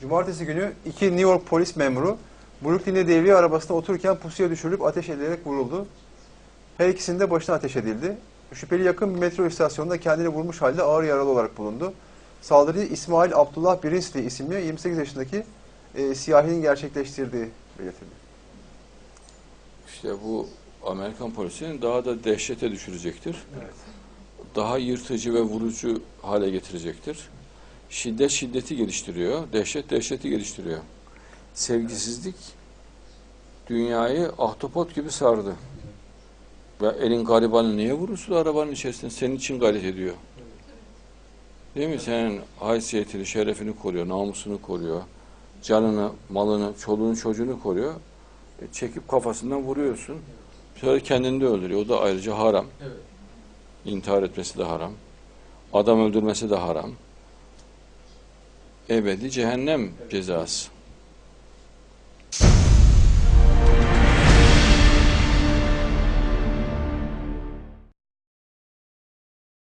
Cumartesi günü iki New York polis memuru Brooklyn'de devriye arabasında otururken pusuya düşürülüp ateş edilerek vuruldu. Her ikisinin de başına ateş edildi. Şüpheli yakın bir metro istasyonunda kendini vurmuş halde ağır yaralı olarak bulundu. Saldırıyı İsmail Abdullah Birinsli isimli 28 yaşındaki e, siyahinin gerçekleştirdiği belirtildi. İşte bu Amerikan polisinin daha da dehşete düşürecektir. Daha yırtıcı ve vurucu hale getirecektir. Şiddet şiddeti geliştiriyor, dehşet dehşeti geliştiriyor. Sevgisizlik dünyayı ahtapot gibi sardı. Ve elin garibanı niye vurursun arabanın içerisinde? Senin için gayret ediyor. Değil mi? Senin haysiyetini, şerefini koruyor, namusunu koruyor. Canını, malını, çoluğunu, çocuğunu koruyor. E, çekip kafasından vuruyorsun. Sonra kendini de öldürüyor. O da ayrıca haram. İntihar etmesi de haram. Adam öldürmesi de haram. Ebedi cehennem cezası.